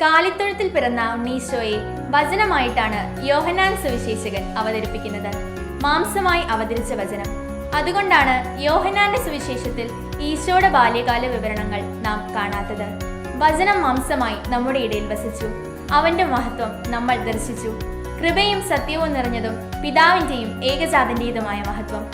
കാലിത്തൊഴുത്തിൽ പിറന്ന ഉണ്ണീശോയെ വചനമായിട്ടാണ് യോഹനാൻ സുവിശേഷകൻ അവതരിപ്പിക്കുന്നത്. മാംസമായി അവതരിച്ച വചനം. അതുകൊണ്ടാണ് യോഹനാന്റെ സുവിശേഷത്തിൽ ഈശോയുടെ ബാല്യകാല വിവരണങ്ങൾ നാം കാണാത്തത്. വചനം മാംസമായി നമ്മുടെ ഇടയിൽ വസിച്ചു. അവന്റെ മഹത്വം നമ്മൾ ദർശിച്ചു. കൃപയും സത്യവും നിറഞ്ഞതും പിതാവിന്റെയും ഏകജാതന്റേതുമായ മഹത്വം.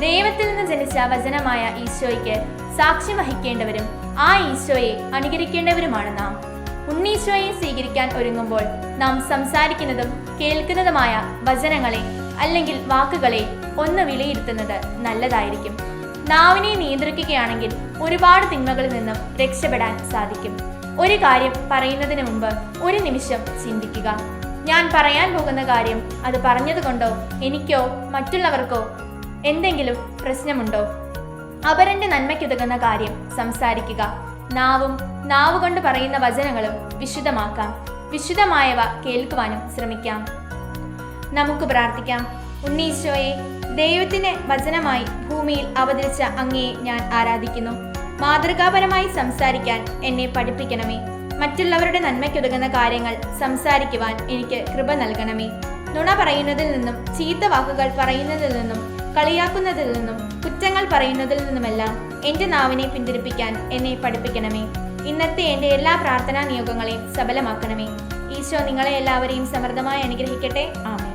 ദൈവത്തിൽ നിന്ന് ജനിച്ച വചനമായ ഈശോയ്ക്ക് സാക്ഷ്യം വഹിക്കേണ്ടവരും ആ ഈശോയെ അനുകരിക്കേണ്ടവരുമാണ് നാം. ഉണ്ണീശോയെ സ്വീകരിക്കാൻ ഒരുങ്ങുമ്പോൾ നാം സംസാരിക്കുന്നതും കേൾക്കുന്നതുമായ വചനങ്ങളെ അല്ലെങ്കിൽ വാക്കുകളെ ഒന്ന് വിലയിരുത്തുന്നത് നല്ലതായിരിക്കും. നാവിനെ നിയന്ത്രിക്കുകയാണെങ്കിൽ ഒരുപാട് തിന്മകളിൽ നിന്നും രക്ഷപ്പെടാൻ സാധിക്കും. ഒരു കാര്യം പറയുന്നതിന് മുമ്പ് ഒരു നിമിഷം ചിന്തിക്കുക. ഞാൻ പറയാൻ പോകുന്ന കാര്യം അത് പറഞ്ഞതുകൊണ്ടോ എനിക്കോ മറ്റുള്ളവർക്കോ എന്തെങ്കിലും പ്രശ്നമുണ്ടോ? അവരെ നന്മയ്ക്കുതകുന്ന കാര്യം സംസാരിക്കുക. നാവും നാവുകൊണ്ട് പറയുന്ന വചനങ്ങളും വിശുദ്ധമാക്കാം. വിശുദ്ധമായവ കേൾക്കുവാനും ശ്രമിക്കാം. നമുക്ക് പ്രാർത്ഥിക്കാം. ഉണ്ണീശോയെ ദൈവത്തിന് വചനമായി ഭൂമിയിൽ അവതരിച്ച അങ്ങയെ ഞാൻ ആരാധിക്കുന്നു. മാതൃകാപരമായി സംസാരിക്കാൻ എന്നെ പഠിപ്പിക്കണമേ. മറ്റുള്ളവരുടെ നന്മയ്ക്കുതകുന്ന കാര്യങ്ങൾ സംസാരിക്കുവാൻ എനിക്ക് കൃപ നൽകണമേ. നുണ പറയുന്നതിൽ നിന്നും ചീത്ത വാക്കുകൾ പറയുന്നതിൽ നിന്നും കളിയാക്കുന്നതിൽ നിന്നും കുറ്റങ്ങൾ പറയുന്നതിൽ നിന്നുമെല്ലാം എന്റെ നാവിനെ പിന്തിരിപ്പിക്കാൻ എന്നെ പഠിപ്പിക്കണമേ. ഇന്നത്തെ എന്റെ എല്ലാ പ്രാർത്ഥനാ നിയോഗങ്ങളെയും സബലമാക്കണമേ. ഈശോ നിങ്ങളെ എല്ലാവരെയും സമൃദ്ധമായി അനുഗ്രഹിക്കട്ടെ. ആമേൻ.